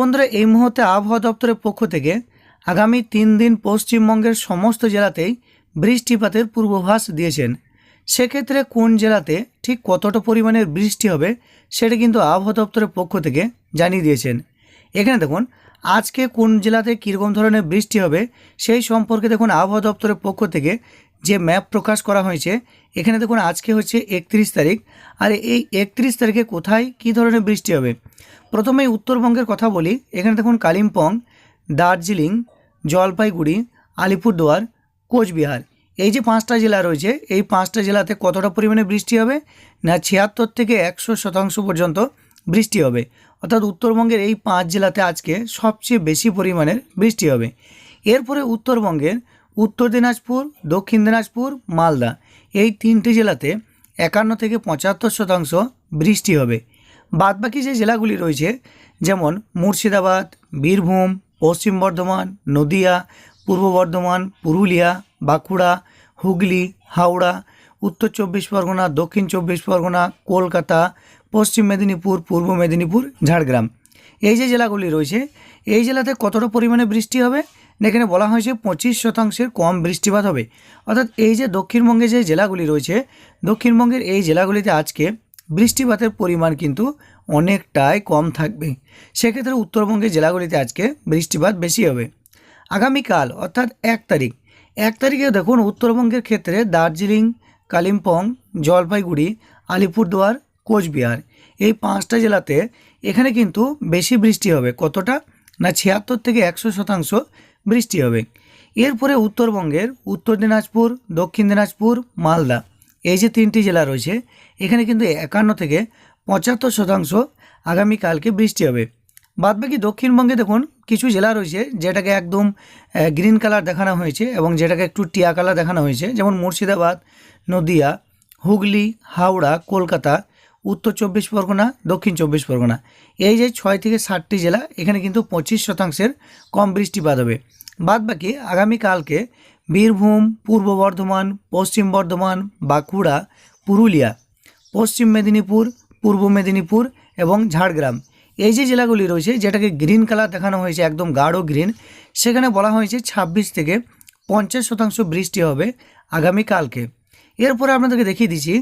বন্ধুরা, এই মুহূর্তে আবহাওয়া দপ্তরের পক্ষ থেকে আগামী তিন দিন পশ্চিমবঙ্গের সমস্ত জেলাতেই বৃষ্টিপাতের পূর্বাভাস দিয়েছেন। সেক্ষেত্রে কোন জেলাতে ঠিক কতটা পরিমাণের বৃষ্টি হবে সেটা কিন্তু আবহাওয়া দপ্তরের পক্ষ থেকে জানিয়ে দিয়েছেন। এখানে দেখুন, আজকে কোন জেলাতে কীরকম ধরনের বৃষ্টি হবে সেই সম্পর্কে দেখুন আবহাওয়া দপ্তরের পক্ষ থেকে যে ম্যাপ প্রকাশ করা হয়েছে, এখানে দেখুন আজকে হচ্ছে একত্রিশ তারিখ, আর এই একত্রিশ তারিখে কোথায় কী ধরনের বৃষ্টি হবে? প্রথমেই উত্তরবঙ্গের কথা বলি, এখানে দেখুন কালিম্পং, দার্জিলিং, জলপাইগুড়ি, আলিপুরদুয়ার, কোচবিহার। এই যে পাঁচটা জেলা রয়েছে, এই পাঁচটা জেলাতে কতটা পরিমাণে বৃষ্টি হবে? না ছিয়াত্তর থেকে একশো শতাংশ পর্যন্ত বৃষ্টি হবে। অর্থাৎ উত্তরবঙ্গের এই পাঁচ জেলাতে আজকে সবচেয়ে বেশি পরিমাণের বৃষ্টি হবে। এরপরে উত্তরবঙ্গের উত্তর দিনাজপুর, দক্ষিণ দিনাজপুর, মালদা। এই তিনটি জেলাতে একান্ন থেকে পঁচাত্তর শতাংশ বৃষ্টি হবে। বাদবাকি যে জেলাগুলি রয়েছে, যেমন মুর্শিদাবাদ, বীরভূম, পশ্চিম বর্ধমান, নদিয়া, পূর্ব বর্ধমান, পুরুলিয়া, বাঁকুড়া, হুগলি, হাওড়া, উত্তর চব্বিশ পরগনা, দক্ষিণ চব্বিশ পরগনা, কলকাতা, পশ্চিম মেদিনীপুর, পূর্ব মেদিনীপুর, ঝাড়গ্রাম। এই যে জেলাগুলি রয়েছে, এই জেলাতে কতটা পরিমাণে বৃষ্টি হবে? এখানে বলা হয়েছে পঁচিশ শতাংশের কম বৃষ্টিপাত হবে। অর্থাৎ এই যে দক্ষিণবঙ্গে যে জেলাগুলি রয়েছে, দক্ষিণবঙ্গের এই জেলাগুলিতে আজকে বৃষ্টিপাতের পরিমাণ কিন্তু অনেকটাই কম থাকবে। সেক্ষেত্রে উত্তরবঙ্গের জেলাগুলিতে আজকে বৃষ্টিপাত বেশি হবে। আগামীকাল, অর্থাৎ এক তারিখ, এক তারিখে দেখুন উত্তরবঙ্গের ক্ষেত্রে দার্জিলিং, কালিম্পং, জলপাইগুড়ি, আলিপুরদুয়ার, কোচবিহার, এই পাঁচটা জেলাতে এখানে কিন্তু বেশি বৃষ্টি হবে। কতটা? না ছিয়াত্তর থেকে একশো শতাংশ বৃষ্টি হবে। এরপরে উত্তরবঙ্গের উত্তর দিনাজপুর, দক্ষিণ দিনাজপুর, মালদা এই যে তিনটি জেলা রয়েছে, এখানে কিন্তু একান্ন থেকে পঁচাত্তর শতাংশ আগামীকালকে বৃষ্টি হবে। বাদবাকি দক্ষিণবঙ্গে দেখুন, কিছু জেলা রয়েছে যেটাকে একদম গ্রিন কালার দেখানো হয়েছে এবং যেটাকে একটু টিয়া কালার দেখানো হয়েছে, যেমন মুর্শিদাবাদ, নদিয়া, হুগলি, হাওড়া, কলকাতা, উত্তর চব্বিশ পরগনা, দক্ষিণ চব্বিশ পরগনা। এই যে ছয় থেকে ষাটটি জেলা, এখানে কিন্তু পঁচিশ শতাংশের কম বৃষ্টিপাত হবে। বাদবাকি আগামীকালকে বীরভূম, পূর্ব বর্ধমান, পশ্চিম বর্ধমান, বাঁকুড়া, পুরুলিয়া, পশ্চিম মেদিনীপুর, পূর্ব মেদিনীপুর এবং ঝাড়গ্রাম। এই যে জেলাগুলি রয়েছে, যেটাকে গ্রিন কালার দেখানো হয়েছে, একদম গাঢ় গ্রিন, সেখানে বলা হয়েছে ছাব্বিশ থেকে পঞ্চাশ শতাংশ বৃষ্টি হবে আগামীকালকে। এরপরে আপনাদেরকে দেখিয়ে দিচ্ছি,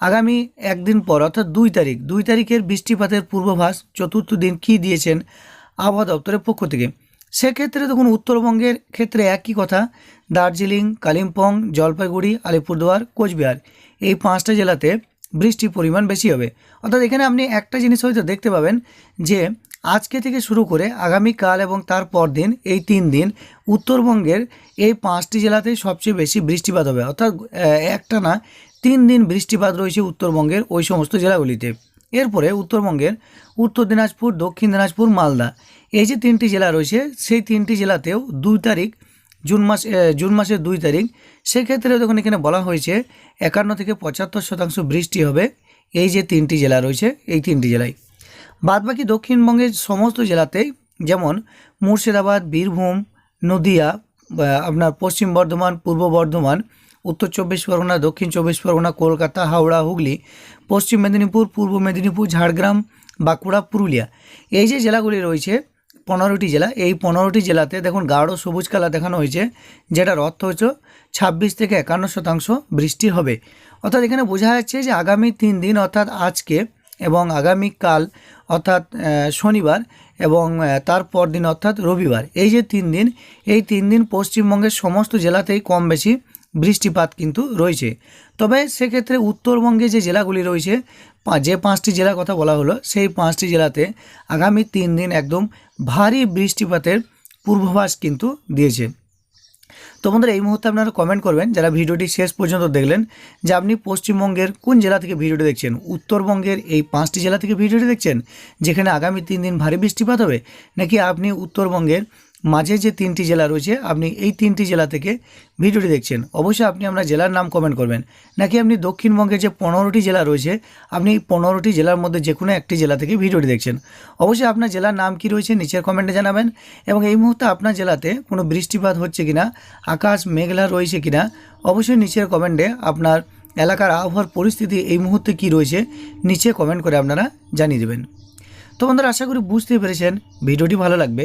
আগামী একদিন পর, অর্থাৎ দুই তারিখ, দুই তারিখের বৃষ্টিপাতের পূর্বাভাস, চতুর্থ দিন কী দিয়েছেন আবহাওয়া দপ্তরের পক্ষ থেকে। সেক্ষেত্রে দেখুন উত্তরবঙ্গের ক্ষেত্রে একই কথা। দার্জিলিং, কালিম্পং, জলপাইগুড়ি, আলিপুরদুয়ার, কোচবিহার এই পাঁচটা জেলাতে বৃষ্টির পরিমাণ বেশি হবে। অর্থাৎ এখানে আপনি একটা জিনিস হয়তো দেখতে পাবেন যে আজকে থেকে শুরু করে আগামীকাল এবং তার পর দিন এই তিন দিন উত্তরবঙ্গের এই পাঁচটি জেলাতেই সবচেয়ে বেশি বৃষ্টিপাত হবে। অর্থাৎ একটা না, তিন দিন বৃষ্টিপাত রয়েছে উত্তরবঙ্গের ওই সমস্ত জেলাগুলিতে। এরপরে উত্তরবঙ্গের উত্তর দিনাজপুর, দক্ষিণ দিনাজপুর, মালদা। এই যে তিনটি জেলা রয়েছে, সেই তিনটি জেলাতেও দুই তারিখ, জুন মাস জুন মাসের দুই তারিখ। সেক্ষেত্রে দেখুন, এখানে বলা হয়েছে একান্ন থেকে পঁচাত্তর শতাংশ বৃষ্টি হবে। এই যে তিনটি জেলা রয়েছে, এই তিনটি জেলায়। বাদবাকি দক্ষিণবঙ্গের সমস্ত জেলাতেই যেমন মুর্শিদাবাদ, বীরভূম, নদিয়া আপনার পশ্চিম বর্ধমান, পূর্ব বর্ধমান উত্তর চব্বিশ পরগনা দক্ষিণ চব্বিশ পরগনা কলকাতা হাওড়া হুগলি পশ্চিম মেদিনীপুর পূর্ব মেদিনীপুর ঝাড়গ্রাম বাঁকুড়া পুরুলিয়া। এই যে জেলাগুলি রয়েছে পনেরোটি জেলা এই পনেরোটি জেলাতে দেখুন গাঢ় সবুজ কালা দেখানো হয়েছে যেটার অর্থ হচ্ছে ছাব্বিশ থেকে একান্ন শতাংশ বৃষ্টি হবে। অর্থাৎ এখানে বোঝা যাচ্ছে যে আগামী তিন দিন অর্থাৎ আজকে এবং আগামীকাল অর্থাৎ শনিবার এবং আহ, তার পর দিন অর্থাৎ রবিবার এই যে তিন দিন এই তিন দিন পশ্চিমবঙ্গের সমস্ত জেলাতেই কম বেশি বৃষ্টিপাত কিন্তু রয়েছে। তবে সেক্ষেত্রে উত্তরবঙ্গে যে জেলাগুলি রয়েছে যে পাঁচটি জেলার কথা বলা হলো, সেই পাঁচটি জেলাতে আগামী তিন দিন একদম ভারী বৃষ্টিপাতের পূর্বাভাস কিন্তু দিয়েছে। তো বন্ধুরা, এই মুহূর্তে আপনারা কমেন্ট করবেন, যারা ভিডিওটি শেষ পর্যন্ত দেখলেন, যে আপনি পশ্চিমবঙ্গের কোন জেলা থেকে ভিডিওটি দেখছেন? উত্তরবঙ্গের এই পাঁচটি জেলা থেকে ভিডিওটি দেখছেন, যেখানে আগামী তিন দিন ভারী বৃষ্টিপাত হবে? নাকি আপনি উত্তরবঙ্গের মাঝে যে তিনটি জেলা রয়েছে, আপনি এই তিনটি জেলা থেকে ভিডিওটি দেখছেন। অবশ্যই আপনি আপনার জেলার নাম কমেন্ট করবেন। নাকি আপনি দক্ষিণবঙ্গের যে পনেরোটি জেলা রয়েছে, আপনি এই পনেরোটি জেলার মধ্যে যে কোনো একটি জেলা থেকে ভিডিওটি দেখছেন। অবশ্যই আপনার জেলার নাম কি রয়েছে, নিচের কমেন্টে জানাবেন এবং এই মুহূর্তে আপনার জেলাতে কোনো বৃষ্টিপাত হচ্ছে কিনা, আকাশ মেঘলা রয়েছে কিনা, অবশ্যই নিচের কমেন্টে আপনার এলাকার আবহাওয়ার পরিস্থিতি এই মুহূর্তে কি রয়েছে, নিচে কমেন্ট করে আপনারা জানিয়ে দেবেন। তো বন্ধুরা, আশা করি বুঝতে পেরেছেন। ভিডিওটি ভালো লাগবে।